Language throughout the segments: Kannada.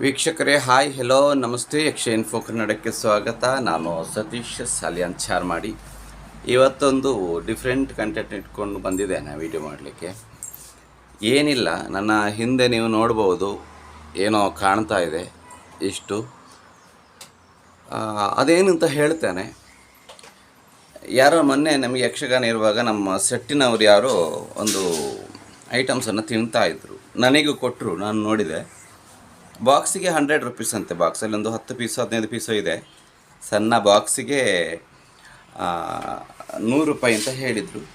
ವೀಕ್ಷಕರೇ, ಹಾಯ್ ಹೆಲೋ ನಮಸ್ತೆ. ಯಕ್ಷ ಇನ್ಫೋ ಕನ್ನಡಕ್ಕೆ ಸ್ವಾಗತ. ನಾನು ಸತೀಶ್ ಸಾಲಿಯನ್ ಚಾರ್ ಮಾಡಿ. ಇವತ್ತೊಂದು ಡಿಫ್ರೆಂಟ್ ಕಂಟೆಂಟ್ ಇಟ್ಕೊಂಡು ಬಂದಿದ್ದೇನೆ ವಿಡಿಯೋ ಮಾಡಲಿಕ್ಕೆ. ಏನಿಲ್ಲ, ನನ್ನ ಹಿಂದೆ ನೀವು ನೋಡ್ಬೋದು. ಏನೋ ಕಾಣ್ತಾ ಇದೆ, ಇಷ್ಟು. ಅದೇನು ಅಂತ ಹೇಳ್ತೇನೆ. ಯಾರೋ ಮೊನ್ನೆ ನಮಗೆ ಯಕ್ಷಗಾನ ಇರುವಾಗ ನಮ್ಮ ಸೆಟ್ಟಿನವ್ರು ಯಾರೋ ಒಂದು ಐಟಮ್ಸನ್ನು ತಿಂತಾಯಿದ್ರು ನನಗೂ ಕೊಟ್ಟರು ನಾನು ನೋಡಿದೆ. ಬಾಕ್ಸಿಗೆ ಹಂಡ್ರೆಡ್ ರುಪೀಸ್ ಅಂತೆ ಬಾಕ್ಸಲ್ಲಿ ಒಂದು ಹತ್ತು ಪೀಸು, ಹದಿನೈದು ಪೀಸು ಇದೆ. ಸಣ್ಣ ಬಾಕ್ಸಿಗೆ ನೂರು ರೂಪಾಯಿ ಅಂತ ಹೇಳಿದರು.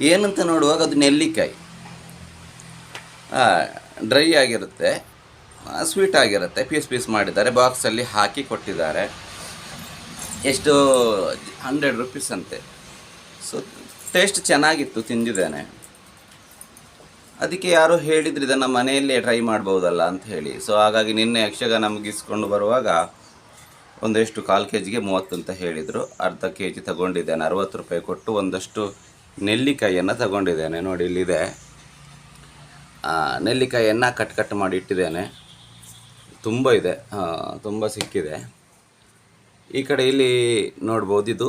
ಏನಂತ ನೋಡುವಾಗ ಅದು ನೆಲ್ಲಿಕಾಯಿ. ಡ್ರೈ ಆಗಿರುತ್ತೆ. ಸ್ವೀಟ್ ಆಗಿರುತ್ತೆ. ಪೀಸ್ ಪೀಸ್ ಮಾಡಿದ್ದಾರೆ. ಬಾಕ್ಸಲ್ಲಿ ಹಾಕಿ ಕೊಟ್ಟಿದ್ದಾರೆ. ಎಷ್ಟು, ಹಂಡ್ರೆಡ್ ರುಪೀಸ್ ಅಂತೆ. ಸೊ ಟೇಸ್ಟ್ ಚೆನ್ನಾಗಿತ್ತು, ತಿಂದಿದ್ದೇನೆ. ಅದಕ್ಕೆ ಯಾರೋ ಹೇಳಿದ್ರು, ಇದನ್ನು ಮನೆಯಲ್ಲೇ ಟ್ರೈ ಮಾಡ್ಬೋದಲ್ಲ ಅಂತ ಹೇಳಿ. ಸೊ ಹಾಗಾಗಿ ನಿನ್ನೆ ಯಕ್ಷಗಾನ ಮುಗಿಸ್ಕೊಂಡು ಬರುವಾಗ ಒಂದಷ್ಟು ಕಾಲು ಕೆ ಜಿಗೆ ಮೂವತ್ತು ಅಂತ ಹೇಳಿದರು. ಅರ್ಧ ಕೆ ಜಿ ತಗೊಂಡಿದ್ದೇನೆ, ಅರವತ್ತು ರೂಪಾಯಿ ಕೊಟ್ಟು ಒಂದಷ್ಟು ನೆಲ್ಲಿಕಾಯಿಯನ್ನು ತಗೊಂಡಿದ್ದೇನೆ. ನೋಡಿ, ಇಲ್ಲಿದೆ. ನೆಲ್ಲಿಕಾಯಿಯನ್ನು ಕಟ್ ಕಟ್ ಮಾಡಿ ಇಟ್ಟಿದ್ದೇನೆ. ತುಂಬ ಇದೆ. ತುಂಬ ಸಿಕ್ಕಿದೆ. ಈ ಕಡೆ ಇಲ್ಲಿ ನೋಡ್ಬೋದು, ಇದು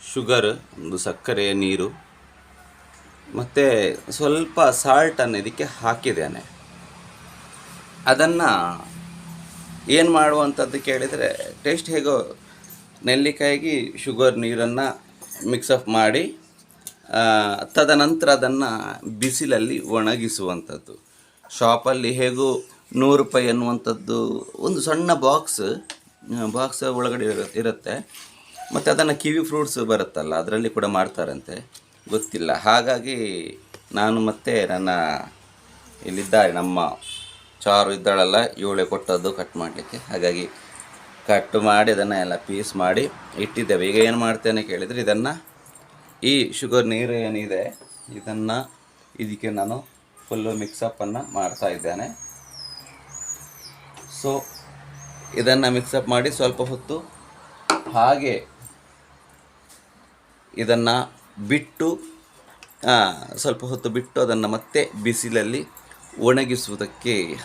ಶುಗರ್ ಒಂದು ಸಕ್ಕರೆ ನೀರು. ಮತ್ತು ಸ್ವಲ್ಪ ಸಾಲ್ಟನ್ನು ಇದಕ್ಕೆ ಹಾಕಿದ್ದೇನೆ. ಅದನ್ನು ಏನು ಮಾಡುವಂಥದ್ದು ಕೇಳಿದರೆ ಟೇಸ್ಟ್ ಹೇಗೋ ನೆಲ್ಲಿಕಾಯಿಗೆ ಶುಗರ್ ನೀರನ್ನು ಮಿಕ್ಸಪ್ ಮಾಡಿ ತದನಂತರ ಅದನ್ನು ಬಿಸಿಲಲ್ಲಿ ಒಣಗಿಸುವಂಥದ್ದು ಶಾಪಲ್ಲಿ ಹೇಗೂ ನೂರು ರೂಪಾಯಿ ಅನ್ನುವಂಥದ್ದು ಒಂದು ಸಣ್ಣ ಬಾಕ್ಸ್ ಬಾಕ್ಸ್ ಒಳಗಡೆ ಇರು- ಇರುತ್ತೆ. ಮತ್ತು ಅದನ್ನು ಕಿವಿ ಫ್ರೂಟ್ಸ್ ಬರುತ್ತಲ್ಲ, ಅದರಲ್ಲಿ ಕೂಡ ಮಾಡ್ತಾರಂತೆ. ಗೊತ್ತಿಲ್ಲ. ಹಾಗಾಗಿ ನಾನು ಮತ್ತೆ ನನ್ನ ಇಲ್ಲಿದ್ದಾರೆ ನಮ್ಮ ಚಾರು ಇದ್ದಾಳಲ್ಲ, ಇವಳೆ ಕೊಟ್ಟದ್ದು ಕಟ್ ಮಾಡಲಿಕ್ಕೆ. ಹಾಗಾಗಿ ಕಟ್ ಮಾಡಿ ಅದನ್ನು ಎಲ್ಲ ಪೀಸ್ ಮಾಡಿ ಇಟ್ಟಿದ್ದೇವೆ. ಈಗ ಏನು ಮಾಡ್ತೇನೆ ಕೇಳಿದರೆ ಇದನ್ನು ಈ ಶುಗರ್ ನೀರು ಏನಿದೆ, ಇದನ್ನು ಇದಕ್ಕೆ ನಾನು ಫುಲ್ಲು ಮಿಕ್ಸಪ್ಪನ್ನು ಮಾಡ್ತಾ ಇದ್ದೇನೆ. ಸೊ ಇದನ್ನು ಮಿಕ್ಸಪ್ ಮಾಡಿ ಸ್ವಲ್ಪ ಹೊತ್ತು ಹಾಗೆ ಇದನ್ನು ಬಿಟ್ಟು ಸ್ವಲ್ಪ ಹೊತ್ತು ಬಿಟ್ಟು ಅದನ್ನು ಮತ್ತೆ ಬಿಸಿಲಲ್ಲಿ ಒಣಗಿಸುವುದಕ್ಕೆ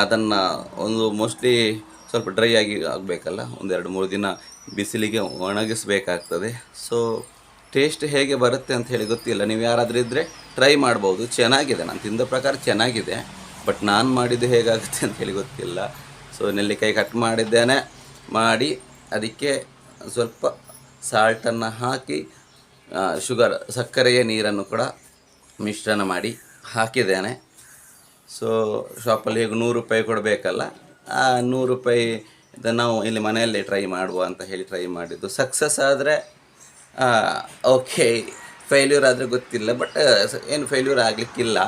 ಅದನ್ನು ಒಂದು ಮೋಸ್ಟ್ಲಿ ಸ್ವಲ್ಪ ಡ್ರೈ ಆಗಿ ಆಗಬೇಕಲ್ಲ ಒಂದೆರಡು ಮೂರು ದಿನ ಬಿಸಿಲಿಗೆ ಒಣಗಿಸಬೇಕಾಗ್ತದೆ. ಸೊ ಟೇಸ್ಟ್ ಹೇಗೆ ಬರುತ್ತೆ ಅಂತ ಹೇಳಿ ಗೊತ್ತಿಲ್ಲ. ನೀವು ಯಾರಾದರೂ ಇದ್ದರೆ ಟ್ರೈ ಮಾಡ್ಬೋದು. ಚೆನ್ನಾಗಿದೆ. ನಾನು ತಿಂದ ಪ್ರಕಾರ ಚೆನ್ನಾಗಿದೆ. ಬಟ್ ನಾನು ಮಾಡಿದ್ದು ಹೇಗಾಗುತ್ತೆ ಅಂತ ಹೇಳಿ ಗೊತ್ತಿಲ್ಲ. ಸೊ ನೆಲ್ಲಿಕಾಯಿ ಕಟ್ ಮಾಡಿದ್ದೇನೆ. ಮಾಡಿ, ಅದಕ್ಕೆ ಸ್ವಲ್ಪ ಸಾಲ್ಟನ್ನು ಹಾಕಿ ಶುಗರ್, ಸಕ್ಕರೆಯ ನೀರನ್ನು ಕೂಡ ಮಿಶ್ರಣ ಮಾಡಿ ಹಾಕಿದ್ದೇನೆ. ಸೊ ಶಾಪಲ್ಲಿ ಹೇಗೆ ನೂರು ರೂಪಾಯಿ ಕೊಡಬೇಕಲ್ಲ, ಆ ನೂರು ರೂಪಾಯಿ ನಾವು ಇಲ್ಲಿ ಮನೆಯಲ್ಲಿ ಟ್ರೈ ಮಾಡುವ ಅಂತ ಹೇಳಿ ಟ್ರೈ ಮಾಡಿದ್ದು. ಸಕ್ಸಸ್ ಆದರೆ ಓಕೆ ಫೇಲ್ಯೂರ್ ಆದರೆ ಗೊತ್ತಿಲ್ಲ ಬಟ್ ಏನು ಫೇಲ್ಯೂರ್ ಆಗಲಿಕ್ಕಿಲ್ಲ.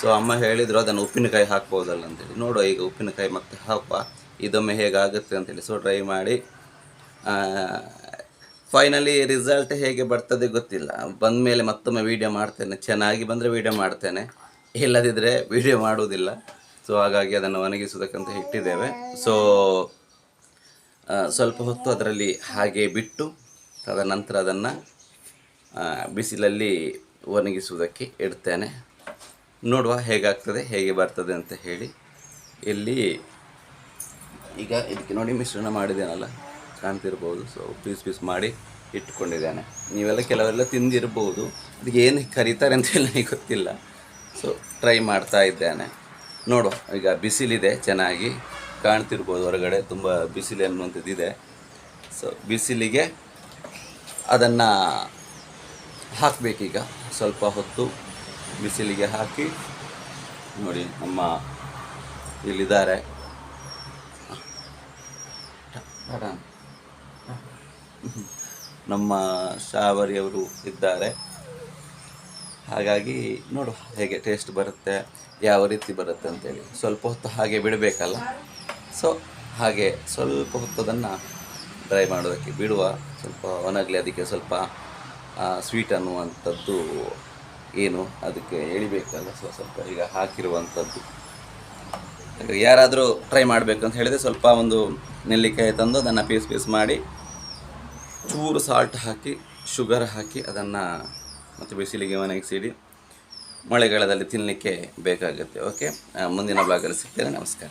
ಸೊ ಅಮ್ಮ ಹೇಳಿದರು, ಅದನ್ನು ಉಪ್ಪಿನಕಾಯಿ ಹಾಕ್ಬೋದಲ್ಲ ಅಂತೇಳಿ. ನೋಡುವ ಈಗ ಉಪ್ಪಿನಕಾಯಿ ಮತ್ತೆ ಹಾಕುವ, ಇದೊಮ್ಮೆ ಹೇಗಾಗುತ್ತೆ ಅಂತೇಳಿ. ಸೊ ಟ್ರೈ ಮಾಡಿ ಫೈನಲಿ ರಿಸಲ್ಟ್ ಹೇಗೆ ಬರ್ತದೆ ಗೊತ್ತಿಲ್ಲ. ಬಂದ ಮೇಲೆ ಮತ್ತೊಮ್ಮೆ ವೀಡಿಯೋ ಮಾಡ್ತೇನೆ. ಚೆನ್ನಾಗಿ ಬಂದರೆ ವೀಡಿಯೋ ಮಾಡ್ತೇನೆ. ಇಲ್ಲದಿದ್ದರೆ ವೀಡಿಯೋ ಮಾಡುವುದಿಲ್ಲ. ಸೊ ಹಾಗಾಗಿ ಅದನ್ನು ಒಣಗಿಸೋದಕ್ಕಂತ ಇಟ್ಟಿದ್ದೇವೆ. ಸೊ ಸ್ವಲ್ಪ ಹೊತ್ತು ಅದರಲ್ಲಿ ಹಾಗೆ ಬಿಟ್ಟು, ತದನಂತರ ಅದನ್ನು ಬಿಸಿಲಲ್ಲಿ ಒಣಗಿಸುವುದಕ್ಕೆ ಇಡ್ತೇನೆ. ನೋಡುವ ಹೇಗಾಗ್ತದೆ, ಹೇಗೆ ಬರ್ತದೆ ಅಂತ ಹೇಳಿ. ಇಲ್ಲಿ, ಈಗ ಇದಕ್ಕೆ ನೋಡಿ, ಮಿಶ್ರಣ ಮಾಡಿದ್ದೇನಲ್ಲ. ಕಾಣ್ತಿರ್ಬೋದು ಸೊ ಪೀಸ್ ಪೀಸ್ ಮಾಡಿ ಇಟ್ಕೊಂಡಿದ್ದೇನೆ ನೀವೆಲ್ಲ ಕೆಲವೆಲ್ಲ ತಿಂದಿರ್ಬೋದು. ಅದಕ್ಕೆ ಏನು ಕರೀತಾರೆ ಅಂತ ನನಗೆ ಗೊತ್ತಿಲ್ಲ. ಸೊ ಟ್ರೈ ಮಾಡ್ತಾ ಇದ್ದೇನೆ. ನೋಡು ಈಗ ಬಿಸಿಲಿದೆ, ಚೆನ್ನಾಗಿ ಕಾಣ್ತಿರ್ಬೋದು ಹೊರಗಡೆ. ತುಂಬ ಬಿಸಿಲು ಅನ್ನುವಂಥದ್ದು ಇದೆ ಸೊ ಬಿಸಿಲಿಗೆ ಅದನ್ನು ಹಾಕಬೇಕೀಗ. ಸ್ವಲ್ಪ ಹೊತ್ತು ಬಿಸಿಲಿಗೆ ಹಾಕಿ ನೋಡಿ ನಮ್ಮ ಇಲ್ಲಿದ್ದಾರೆ. ನಮ್ಮ ಶಾವರಿಯವರು ಇದ್ದಾರೆ. ಹಾಗಾಗಿ ನೋಡು ಹೇಗೆ ಟೇಸ್ಟ್ ಬರುತ್ತೆ, ಯಾವ ರೀತಿ ಬರುತ್ತೆ ಅಂತೇಳಿ. ಸ್ವಲ್ಪ ಹೊತ್ತು ಹಾಗೆ ಬಿಡಬೇಕಲ್ಲ? ಸೊ ಹಾಗೆ ಸ್ವಲ್ಪ ಹೊತ್ತು ಅದನ್ನು ಡ್ರೈ ಮಾಡೋದಕ್ಕೆ ಬಿಡುವ, ಸ್ವಲ್ಪ ಒಣಗಲಿ ಅದಕ್ಕೆ ಸ್ವಲ್ಪ ಸ್ವೀಟ್ ಅನ್ನುವಂಥದ್ದು ಏನು ಅದಕ್ಕೆ ಎಳಿಬೇಕಲ್ಲ? ಸೊ ಸ್ವಲ್ಪ ಈಗ ಹಾಕಿರುವಂಥದ್ದು. ಯಾರಾದರೂ ಟ್ರೈ ಮಾಡಬೇಕು ಅಂತ ಹೇಳಿದರೆ ಸ್ವಲ್ಪ ಒಂದು ನೆಲ್ಲಿಕಾಯಿ ತಂದು ಅದನ್ನು ಪೀಸ್ ಪೀಸ್ ಮಾಡಿ ಚೂರು ಸಾಲ್ಟ್ ಹಾಕಿ ಶುಗರ್ ಹಾಕಿ ಅದನ್ನು ಮತ್ತು ಬಿಸಿಲಿಗೆ ಒಣಗಿಸಿಡಿ. ಮಳೆಗಾಲದಲ್ಲಿ ತಿನ್ನಲಿಕ್ಕೆ ಬೇಕಾಗುತ್ತೆ ಓಕೆ ಮುಂದಿನ ಭಾಗದಲ್ಲಿ ಸಿಗ್ತೇನೆ. ನಮಸ್ಕಾರ.